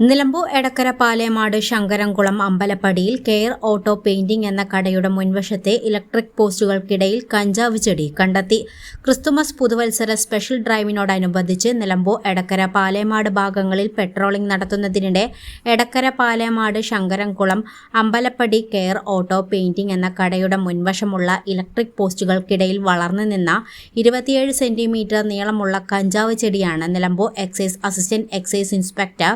നിലമ്പൂർ എടക്കര പാലേമാട് ശങ്കരംകുളം അമ്പലപ്പടിയിൽ care auto painting എന്ന കടയുടെ മുൻവശത്തെ ഇലക്ട്രിക് പോസ്റ്റുകൾക്കിടയിൽ കഞ്ചാവ് ചെടി കണ്ടെത്തി. ക്രിസ്തുമസ് പുതുവത്സര സ്പെഷ്യൽ ഡ്രൈവിനോടനുബന്ധിച്ച് നിലമ്പൂർ എടക്കര പാലേമാട് ഭാഗങ്ങളിൽ patrolling നടത്തുന്നതിനിടെ Edakkara Palemad Sankaramkulam Ambalappadi care auto painting എന്ന കടയുടെ മുൻവശമുള്ള ഇലക്ട്രിക് പോസ്റ്റുകൾക്കിടയിൽ വളർന്നു നിന്ന ഇരുപത്തിയേഴ് സെന്റിമീറ്റർ നീളമുള്ള കഞ്ചാവ് ചെടിയാണ് Nilambur excise assistant excise inspector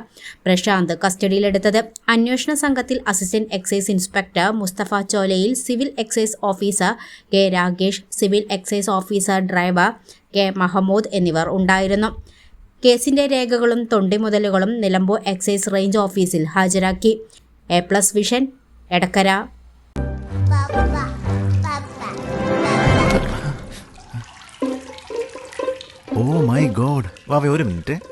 Prashanth കസ്റ്റഡിയിലെടുത്തത്. അന്വേഷണ സംഘത്തിൽ assistant excise inspector Mustafa ചോലയിൽ civil excise officer K Rakesh civil excise officer driver K Mahmood എന്നിവർ ഉണ്ടായിരുന്നു. കേസിന്റെ രേഖകളും തൊണ്ടിമുതലുകളും നിലമ്പൂർ എക്സൈസ് റേഞ്ച് ഓഫീസിൽ ഹാജരാക്കി. A plus vision Edakkara. Oh my god. വാവേ ഒരു minute.